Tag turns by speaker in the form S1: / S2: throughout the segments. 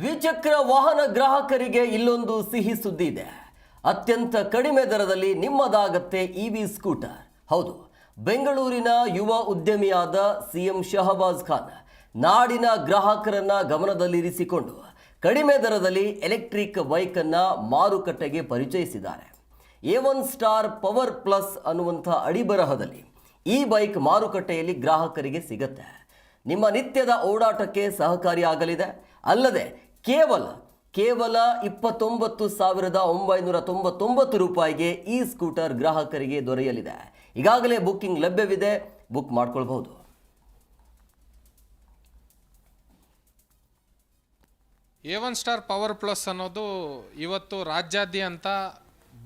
S1: ದ್ವಿಚಕ್ರ ವಾಹನ ಗ್ರಾಹಕರಿಗೆ ಇಲ್ಲೊಂದು ಸಿಹಿ ಸುದ್ದಿ ಇದೆ. ಅತ್ಯಂತ ಕಡಿಮೆ ದರದಲ್ಲಿ ನಿಮ್ಮದಾಗತ್ತೆ ಇ ವಿ ಸ್ಕೂಟರ್. ಹೌದು, ಬೆಂಗಳೂರಿನ ಯುವ ಉದ್ಯಮಿಯಾದ ಸಿ ಎಂ ಶಹಬಾಜ್ ಖಾನ್ ನಾಡಿನ ಗ್ರಾಹಕರನ್ನ ಗಮನದಲ್ಲಿರಿಸಿಕೊಂಡು ಕಡಿಮೆ ದರದಲ್ಲಿ ಎಲೆಕ್ಟ್ರಿಕ್ ಬೈಕ್ ಅನ್ನ ಮಾರುಕಟ್ಟೆಗೆ ಪರಿಚಯಿಸಿದ್ದಾರೆ. A one star power plus ಅನ್ನುವಂಥ ಅಡಿಬರಹದಲ್ಲಿ ಈ ಬೈಕ್ ಮಾರುಕಟ್ಟೆಯಲ್ಲಿ ಗ್ರಾಹಕರಿಗೆ ಸಿಗತ್ತೆ. ನಿಮ್ಮ ನಿತ್ಯದ ಓಡಾಟಕ್ಕೆ ಸಹಕಾರಿಯಾಗಲಿದೆ. ಅಲ್ಲದೆ ಕೇವಲ ಕೇವಲ ಇಪ್ಪತ್ತೊಂಬತ್ತು ಸಾವಿರದ ಒಂಬೈನೂರ ತೊಂಬತ್ತೊಂಬತ್ತು ರೂಪಾಯಿಗೆ ಈ ಸ್ಕೂಟರ್ ಗ್ರಾಹಕರಿಗೆ ದೊರೆಯಲಿದೆ. ಈಗಾಗಲೇ ಬುಕ್ಕಿಂಗ್ ಲಭ್ಯವಿದೆ. ಬುಕ್ ಮಾಡ್ಕೊಳ್ಬಹುದು.
S2: A one star power plus ಅನ್ನೋದು ಇವತ್ತು ರಾಜ್ಯಾದ್ಯಂತ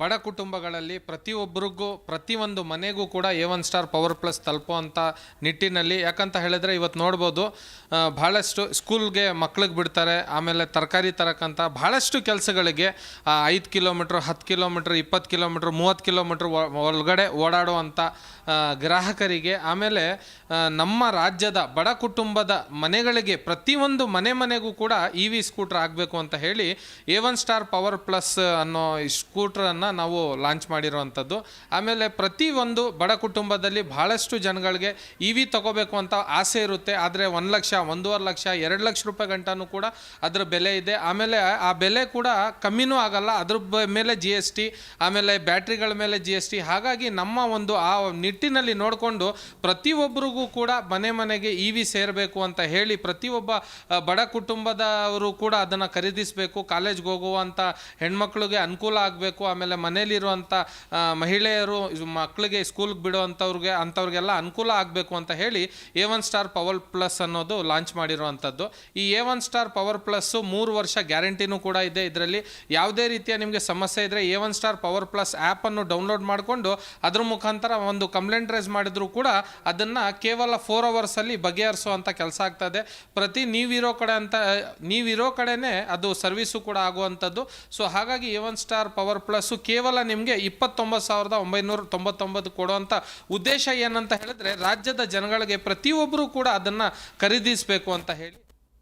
S2: ಬಡ ಕುಟುಂಬಗಳಲ್ಲಿ ಪ್ರತಿಯೊಬ್ಬರಿಗೂ, ಪ್ರತಿಯೊಂದು ಮನೆಗೂ ಕೂಡ A one star power plus ತಲುಪುವಂಥ ನಿಟ್ಟಿನಲ್ಲಿ. ಯಾಕಂತ ಹೇಳಿದ್ರೆ ಇವತ್ತು ನೋಡ್ಬೋದು ಭಾಳಷ್ಟು ಸ್ಕೂಲ್ಗೆ ಮಕ್ಳಿಗೆ ಬಿಡ್ತಾರೆ, ಆಮೇಲೆ ತರಕಾರಿ ತರಕ್ಕಂಥ ಭಾಳಷ್ಟು ಕೆಲಸಗಳಿಗೆ ಐದು ಕಿಲೋಮೀಟ್ರ್ ಹತ್ತು ಕಿಲೋಮೀಟ್ರ್ ಇಪ್ಪತ್ತು ಕಿಲೋಮೀಟ್ರ್ ಮೂವತ್ತು ಕಿಲೋಮೀಟ್ರ್ ಒಳಗಡೆ ಓಡಾಡುವಂಥ ಗ್ರಾಹಕರಿಗೆ, ಆಮೇಲೆ ನಮ್ಮ ರಾಜ್ಯದ ಬಡ ಕುಟುಂಬದ ಮನೆಗಳಿಗೆ ಪ್ರತಿಯೊಂದು ಮನೆ ಮನೆಗೂ ಕೂಡ ಇ ವಿ ಸ್ಕೂಟ್ರ್ ಆಗಬೇಕು ಅಂತ ಹೇಳಿ A one star power plus ಅನ್ನೋ ಈ ಸ್ಕೂಟ್ರನ್ನು ನಾವು ಲಾಂಚ್ ಮಾಡಿರುವಂಥದ್ದು. ಆಮೇಲೆ ಪ್ರತಿಯೊಂದು ಬಡ ಕುಟುಂಬದಲ್ಲಿ ಭಾಳಷ್ಟು ಜನಗಳಿಗೆ ಇ ವಿ ತಗೋಬೇಕು ಅಂತ ಆಸೆ ಇರುತ್ತೆ. ಆದರೆ ಒಂದು ಲಕ್ಷ, ಒಂದೂವರೆ ಲಕ್ಷ, ಎರಡು ಲಕ್ಷ ರೂಪಾಯಿ ಗಂಟನೂ ಕೂಡ ಅದರ ಬೆಲೆ ಇದೆ. ಆಮೇಲೆ ಆ ಬೆಲೆ ಕೂಡ ಕಮ್ಮಿನೂ ಆಗಲ್ಲ. ಅದ್ರ ಮೇಲೆ ಜಿ ಎಸ್ ಟಿ ಆಮೇಲೆ ಬ್ಯಾಟ್ರಿಗಳ ಮೇಲೆ ಜಿ ಎಸ್ ಟಿ ಹಾಗಾಗಿ ನಮ್ಮ ಒಂದು ಆ ನಿಟ್ಟಿನಲ್ಲಿ ನೋಡಿಕೊಂಡು ಪ್ರತಿಯೊಬ್ಬರಿಗೂ ಕೂಡ ಮನೆ ಮನೆಗೆ ಇ ವಿ ಸೇರಬೇಕು ಅಂತ ಹೇಳಿ ಪ್ರತಿಯೊಬ್ಬ ಬಡ ಕುಟುಂಬದವರು ಕೂಡ ಅದನ್ನು ಖರೀದಿಸಬೇಕು. ಕಾಲೇಜ್ಗೆ ಹೋಗುವಂಥ ಹೆಣ್ಮಕ್ಳಿಗೆ ಅನುಕೂಲ ಆಗಬೇಕು. ಆಮೇಲೆ ಮನೇಲಿರುವಂಥ ಆ, ಮಹಿಳೆಯರು ಮಕ್ಕಳಿಗೆ ಸ್ಕೂಲ್ಗೆ ಬಿಡುವಂಥವ್ರಿಗೆ ಅಂಥವ್ರಿಗೆಲ್ಲ ಅನುಕೂಲ ಆಗಬೇಕು ಅಂತ ಹೇಳಿ A one star power plus ಅನ್ನೋದು ಲಾಂಚ್ ಮಾಡಿರುವಂಥದ್ದು. ಈ A one star power plus ಮೂರು ವರ್ಷ ಗ್ಯಾರಂಟಿನೂ ಕೂಡ ಇದೆ ಇದರಲ್ಲಿ. ಯಾವುದೇ ರೀತಿಯ ನಿಮಗೆ ಸಮಸ್ಯೆ ಇದ್ದರೆ A one star power plus ಆ್ಯಪನ್ನು ಡೌನ್ಲೋಡ್ ಮಾಡಿಕೊಂಡು ಅದ್ರ ಮುಖಾಂತರ ಒಂದು ಕಂಪ್ಲೇಂಟ್ ರೈಸ್ ಮಾಡಿದ್ರು ಕೂಡ ಅದನ್ನು ಕೇವಲ ಫೋರ್ ಅವರ್ಸಲ್ಲಿ ಬಗೆಹರಿಸುವಂಥ ಕೆಲಸ ಆಗ್ತದೆ ಪ್ರತಿ ನೀವಿರೋ ಕಡೆ ಅಂತ ನೀವಿರೋ ಕಡೆನೇ ಅದು ಸರ್ವಿಸು ಕೂಡ ಆಗುವಂಥದ್ದು. ಸೊ ಹಾಗಾಗಿ A one star power plus ಕೇವಲ ನಿಮಗೆ ಇಪ್ಪತ್ತೊಂಬತ್ತು ಸಾವಿರದ ಒಂಬೈನೂರ ತೊಂಬತ್ತೊಂಬತ್ತು ಕೊಡುವಂಥ ಉದ್ದೇಶ ಏನಂತ ಹೇಳಿದ್ರೆ ರಾಜ್ಯದ ಜನಗಳಿಗೆ ಪ್ರತಿಯೊಬ್ಬರೂ ಕೂಡ ಅದನ್ನು ಖರೀದಿಸಬೇಕು ಅಂತ ಹೇಳಿ.